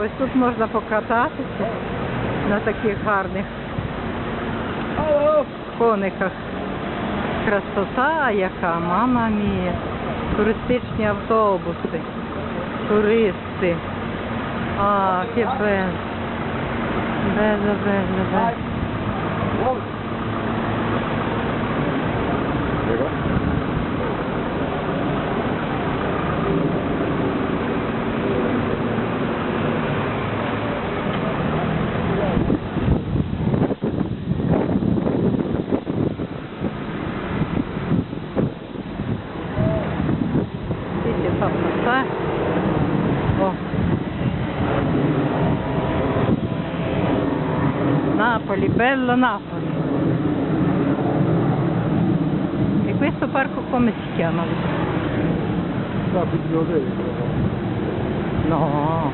Ось тут можна покататися на таких гарних кониках. Красота яка, мама мія. Туристичні автобуси, туристи. А, che bello. Bello, bello, Napoli, bello Napoli. E questo parco come si chiama? La biblioteca. No.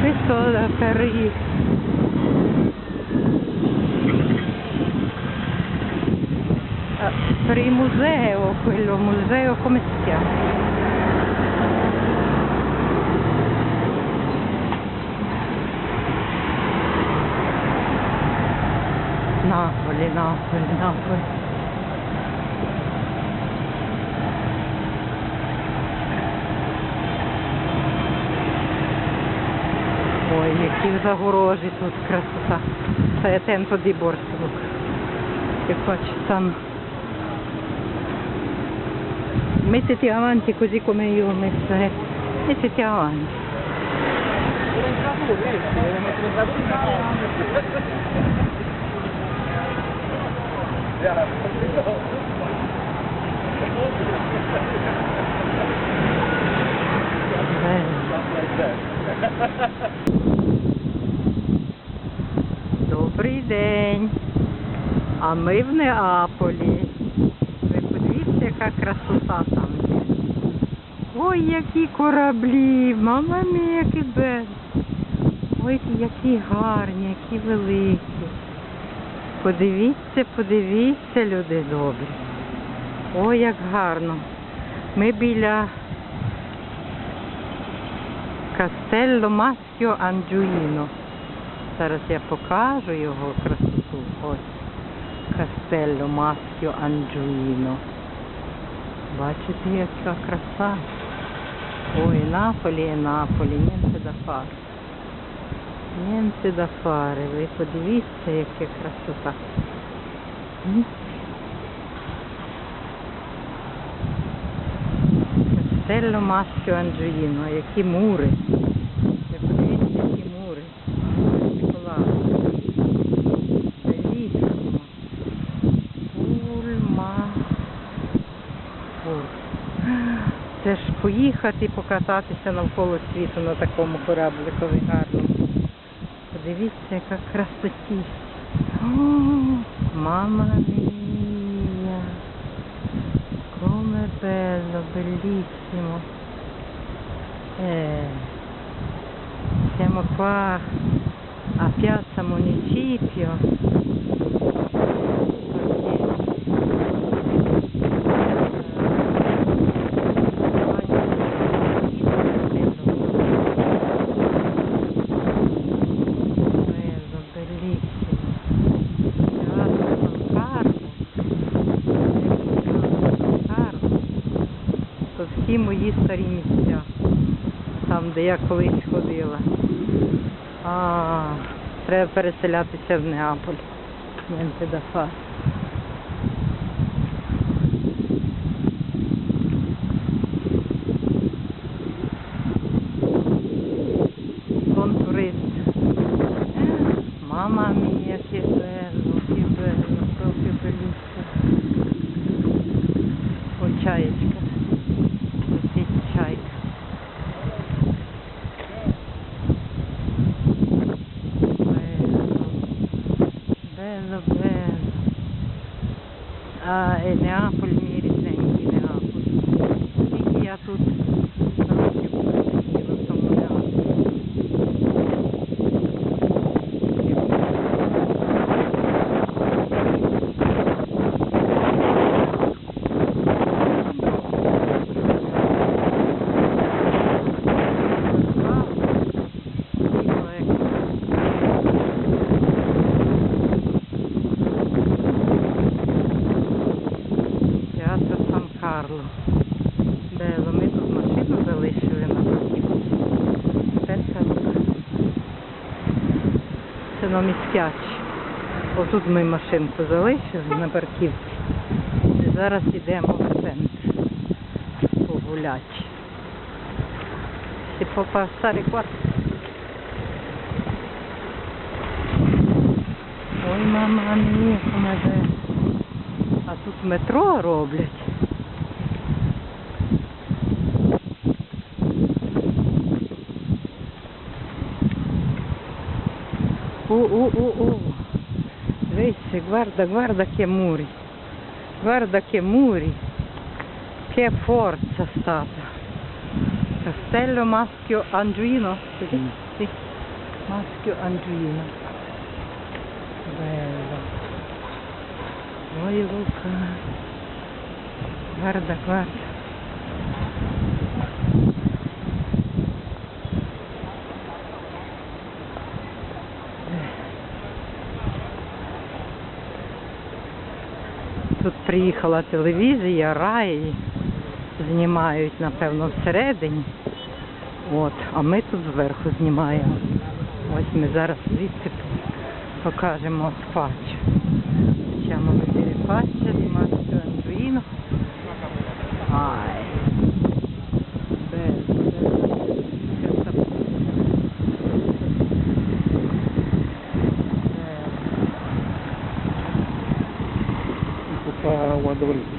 Questo per i... Ah, Per il museo, quello museo come si chiama? Napoli, Napoli, Napoli. Ой, які загорожі тут красота. Це темпо di Borsico. E qua ci stanno. Mettiti avanti così come io ho messo. eh. Mettiti avanti. Добрий день. А ми в Неаполі. Ви подивіться, яка красота там є. Ой, які кораблі, мама мія, які без. Ой, які гарні, які великі. Подивіться, подивіться, люди добрі. Ой, як гарно. Ми біля Кастелло Массіо Анджуїно. Зараз я покажу його красоту. Ось. Кастелло Массіо Анджуїно. Бачите, яка краса. Ой, Наполі, Наполі, niente da fare. Niente da fare. Ви подивіться, яка красота. М? Кастелло Массіо Анджуїно. Які мури. Ви подивіться, які мури. Bellissimo. Пульма. Це ж поїхати і покататися навколо світу на такому корабликові гарному. Подивіться, яка красотість. О, Мама мія. Come bello, bellissimo. Eh, siamo qua a Piazza Municipio. Всі мої старі місця. Там, де я колись ходила. А, треба переселятися в Неаполь. Niente da fare. Buon turista. And the van uh, in Карло. Бело, ми тут машину залишили на парківці. Перша рука. Це на містяч. Отут ми машинку залишили на парківці. І зараз йдемо в центр погуляти. Ще попа старий квартал. Ой, мама, ні, поможе. А тут метро роблять. Oh, oh, oh, oh. Vesse, guarda, guarda che muri. Guarda che muri. Che forza stata. Castello Maschio Angioino. Mm. Sì. Maschio Angioino. Bello. Voi Guarda, guarda. Тут приїхала телевізія, рай, знімають, напевно, всередині. От, а ми тут зверху знімаємо. Ось ми зараз звідси покажемо спачу. Facciamo vedere faccia di Maschio Andrino. Ai. sobre